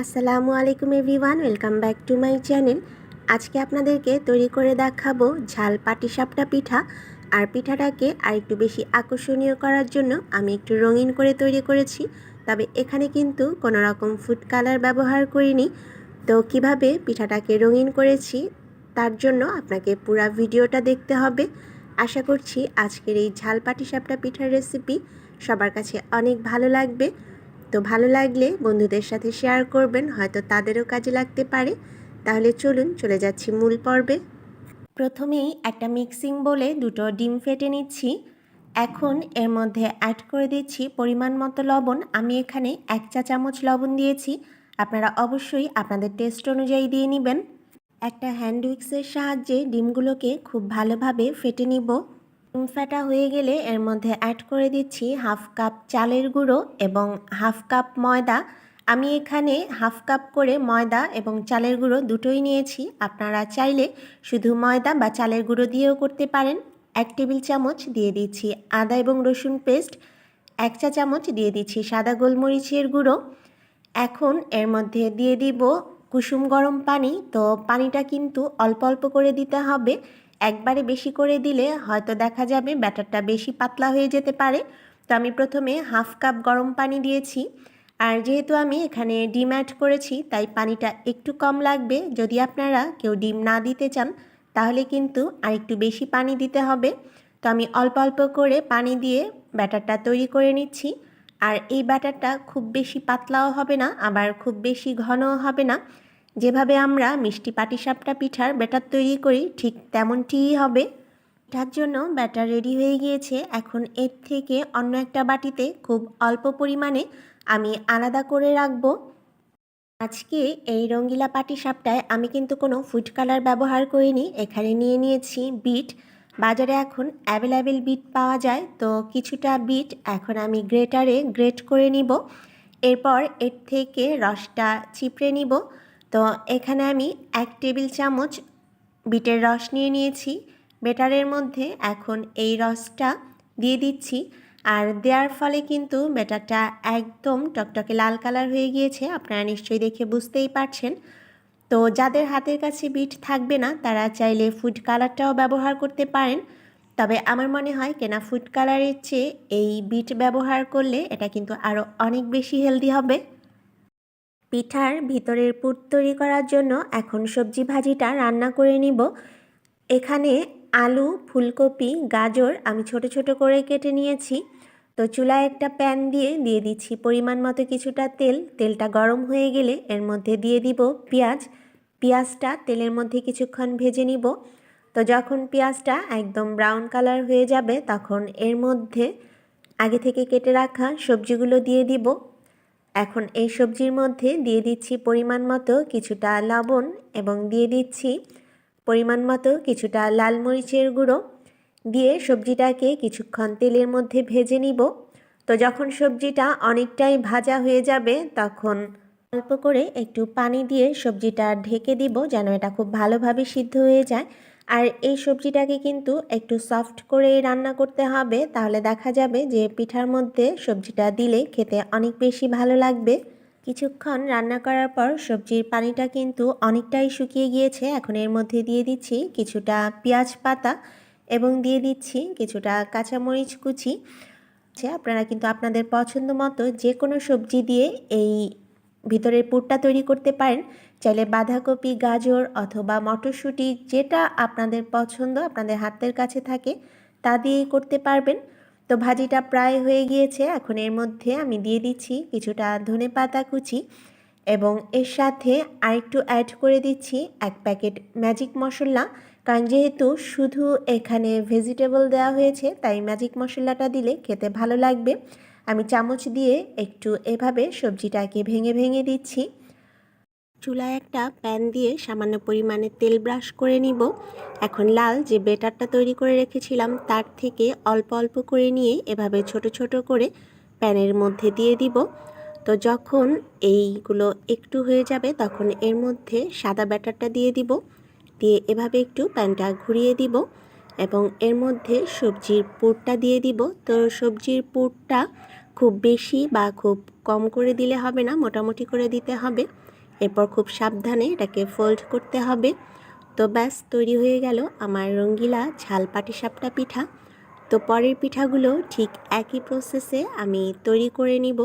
আসসালামু আলাইকুম everyone, welcome back to my channel. আজকে আপনাদেরকে তৈরি করে দেখাবো ঝাল পাটিসাপটা পিঠা। আর পিঠাটাকে আর একটু বেশি আকর্ষণীয় করার জন্য আমি একটু রঙিন করে তৈরি করেছি। তবে এখানে কিন্তু কোনো রকম ফুড কালার ব্যবহার করিনি। তো কীভাবে পিঠাটাকে রঙিন করেছি, তার জন্য আপনাকে পুরো ভিডিওটা দেখতে হবে। আশা করছি আজকের এই ঝাল পাটিসাপটা পিঠার রেসিপি সবার কাছে অনেক ভালো লাগবে। তো ভালো লাগলে বন্ধুদের সাথে শেয়ার করবেন, হয়তো তাদেরও কাজে লাগতে পারে। তাহলে চলুন চলে যাচ্ছি মূল পর্বে। প্রথমেই একটা মিক্সিং বলে দুটো ডিম ফেটে নিচ্ছি। এখন এর মধ্যে অ্যাড করে দিচ্ছি পরিমাণ মতো লবণ। আমি এখানে এক চা চামচ লবণ দিয়েছি। আপনারা অবশ্যই আপনাদের টেস্ট অনুযায়ী দিয়ে নেবেন। একটা হ্যান্ড উইক্সের সাহায্যে ডিমগুলোকে খুব ভালোভাবে ফেটে নিব। ডিম ফেটা হয়ে গেলে এর মধ্যে অ্যাড করে দিচ্ছি হাফ কাপ চালের গুঁড়ো এবং হাফ কাপ ময়দা। আমি এখানে হাফ কাপ করে ময়দা এবং চালের গুঁড়ো দুটোই নিয়েছি। আপনারা চাইলে শুধু ময়দা বা চালের গুঁড়ো দিয়েও করতে পারেন। এক টেবিল চামচ দিয়ে দিচ্ছি আদা এবং রসুন পেস্ট এক চা চামচ দিয়ে দিচ্ছি সাদা গোলমরিচের গুঁড়ো। এখন এর মধ্যে দিয়ে দিব কুসুম গরম পানি। তো পানিটা কিন্তু অল্প অল্প করে দিতে হবে। একবারে বেশি করে দিলে হয়তো দেখা যাবে ব্যাটারটা বেশি পাতলা হয়ে যেতে পারে। তো আমি প্রথমে হাফ কাপ গরম পানি দিয়েছি। আর যেহেতু আমি এখানে ডিম অ্যাড করেছি, তাই পানিটা একটু কম লাগবে। যদি আপনারা কেউ ডিম না দিতে চান, তাহলে কিন্তু আর একটু বেশি পানি দিতে হবে। তো আমি অল্প অল্প করে পানি দিয়ে ব্যাটারটা তৈরি করে নিচ্ছি। আর এই ব্যাটারটা খুব বেশি পাতলাও হবে না, আবার খুব বেশি ঘনও হবে না। যেভাবে আমরা মিষ্টি পাটিসাপটা পিঠার ব্যাটার তৈরি করি, ঠিক তেমনটিই হবে। পিঠার জন্য ব্যাটার রেডি হয়ে গিয়েছে। এখন এর থেকে অন্য একটা বাটিতে খুব অল্প পরিমাণে আমি আলাদা করে রাখব। আজকে এই রঙ্গিলা পাটিসাপটায় আমি কিন্তু কোনো ফুড কালার ব্যবহার করিনি। এখানে নিয়ে নিয়েছি বিট। বাজারে এখন অ্যাভেলেবেল বিট পাওয়া যায়। তো কিছুটা বিট এখন আমি গ্রেটারে গ্রেট করে নিব। এরপর এর থেকে রসটা চিপড়ে নিব। তো এখানে আমি এক টেবিল চামচ বিটের রস নিয়ে নিয়েছি। বেটারের মধ্যে এখন এই রসটা দিয়ে দিচ্ছি। আর দেওয়ার ফলে কিন্তু ব্যাটারটা একদম টকটকে লাল কালার হয়ে গিয়েছে, আপনারা নিশ্চয়ই দেখে বুঝতেই পারছেন। তো যাদের হাতের কাছে বিট থাকবে না, তারা চাইলে ফুড কালারটাও ব্যবহার করতে পারেন। তবে আমার মনে হয় কেনা ফুড কালারের চেয়ে এই বিট ব্যবহার করলে এটা কিন্তু আরও অনেক বেশি হেলদি হবে। পিঠার ভিতরের পুর তৈরি করার জন্য এখন সবজি ভাজিটা রান্না করে নিব। এখানে আলু, ফুলকপি, গাজর আমি ছোট ছোট করে কেটে নিয়েছি। তো চুলায় একটা প্যান দিয়ে দিয়ে দিচ্ছি পরিমাণ মতো কিছুটা তেল। তেলটা গরম হয়ে গেলে এর মধ্যে দিয়ে দিব পেঁয়াজ। পেঁয়াজটা তেলের মধ্যে কিছুক্ষণ ভেজে নিব। তো যখন পেঁয়াজটা একদম ব্রাউন কালার হয়ে যাবে, তখন এর মধ্যে আগে থেকে কেটে রাখা সবজিগুলো দিয়ে দিব। এখন এই সবজির মধ্যে দিয়ে দিচ্ছি পরিমাণ মতো কিছুটা লবণ এবং দিয়ে দিচ্ছি পরিমাণ মতো কিছুটা লাল মরিচের গুঁড়ো। দিয়ে সবজিটাকে কিছুক্ষণ তেলের মধ্যে ভেজে নিব। তো যখন সবজিটা অনেকটাই ভাজা হয়ে যাবে, তখন অল্প করে একটু পানি দিয়ে সবজিটা ঢেকে দিব যেন এটা খুব ভালোভাবে সিদ্ধ হয়ে যায়। আর এই সবজিটাকে কিন্তু একটু সফট করে রান্না করতে হবে, তাহলে দেখা যাবে যে পিঠার মধ্যে সবজিটা দিলে খেতে অনেক বেশি ভালো লাগবে। কিছুক্ষণ রান্না করার পর সবজির পানিটা কিন্তু অনেকটাই শুকিয়ে গিয়েছে, এখন এর মধ্যে দিয়ে দিচ্ছি কিছুটা পেঁয়াজ পাতা এবং দিয়ে দিচ্ছি কিছুটা কাঁচামরিচ কুচি। আপনারা কিন্তু আপনাদের পছন্দ মতো যে কোনো সবজি দিয়ে এই ভিতরের পুরটা তৈরি করতে পারেন। চাইলে বাঁধাকপি, গাজর অথবা মটরশুঁটি যেটা আপনাদের পছন্দ, আপনাদের হাতের কাছে থাকে, তা দিয়েই করতে পারবেন। তো ভাজিটা প্রায় হয়ে গিয়েছে, এখন এর মধ্যে আমি দিয়ে দিচ্ছি কিছুটা ধনে পাতা কুচি এবং এর সাথে আরেকটু অ্যাড করে দিচ্ছি এক প্যাকেট ম্যাজিক মশলা। কারণ যেহেতু শুধু এখানে ভেজিটেবল দেওয়া হয়েছে, তাই ম্যাজিক মশলাটা দিলে খেতে ভালো লাগবে। আমি চামচ দিয়ে একটু এভাবে সবজিটাকে ভেঙে ভেঙে দিচ্ছি। চুলায় একটা প্যান দিয়ে সামান্য পরিমাণে তেল ব্রাশ করে নিব। এখন লাল যে বেটারটা তৈরি করে রেখেছিলাম, তার থেকে অল্প অল্প করে নিয়ে এভাবে ছোট ছোট করে প্যানের মধ্যে দিয়ে দিব। তো যখন এইগুলো একটু হয়ে যাবে, তখন এর মধ্যে সাদা ব্যাটারটা দিয়ে দিব। দিয়ে এভাবে একটু প্যানটা ঘুরিয়ে দিব এবং এর মধ্যে সবজির পুরটা দিয়ে দিব। তো সবজির পুরটা খুব বেশি বা খুব কম করে দিলে হবে না, মোটামুটি করে দিতে হবে। এরপর খুব সাবধানে এটাকে ফোল্ড করতে হবে। তো ব্যাস, তৈরি হয়ে গেল আমার রঙ্গিলা ঝাল পাটিসাপটা পিঠা। তো পরের পিঠাগুলো ঠিক একই প্রসেসে আমি তৈরি করে নিব।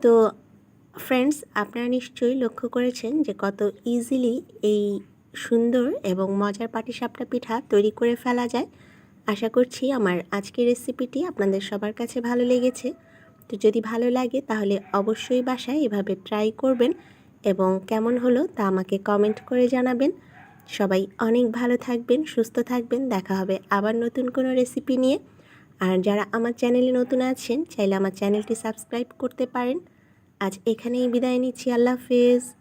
তো ফ্রেন্ডস আপনারা নিশ্চয়ই লক্ষ্য করেছেন যে কত ইজিলি এই সুন্দর এবং মজার পাটিসাপটা পিঠা তৈরি করে ফেলা যায়। আশা করছি আমার আজকের রেসিপিটি আপনাদের সবার কাছে ভালো লেগেছে। তো যদি ভালো লাগে তাহলে অবশ্যই বাসায় এভাবে ট্রাই করবেন। এবং কেমন হলো তা আমাকে কমেন্ট করে জানাবেন। সবাই অনেক ভালো থাকবেন, সুস্থ থাকবেন। দেখা হবে আবার নতুন কোনো রেসিপি নিয়ে। আর যারা আমার চ্যানেলে নতুন আছেন, চাইলে আমার চ্যানেলটি সাবস্ক্রাইব করতে পারেন। আজ এখানেই বিদায় নিচ্ছি। আল্লাহ হাফেজ।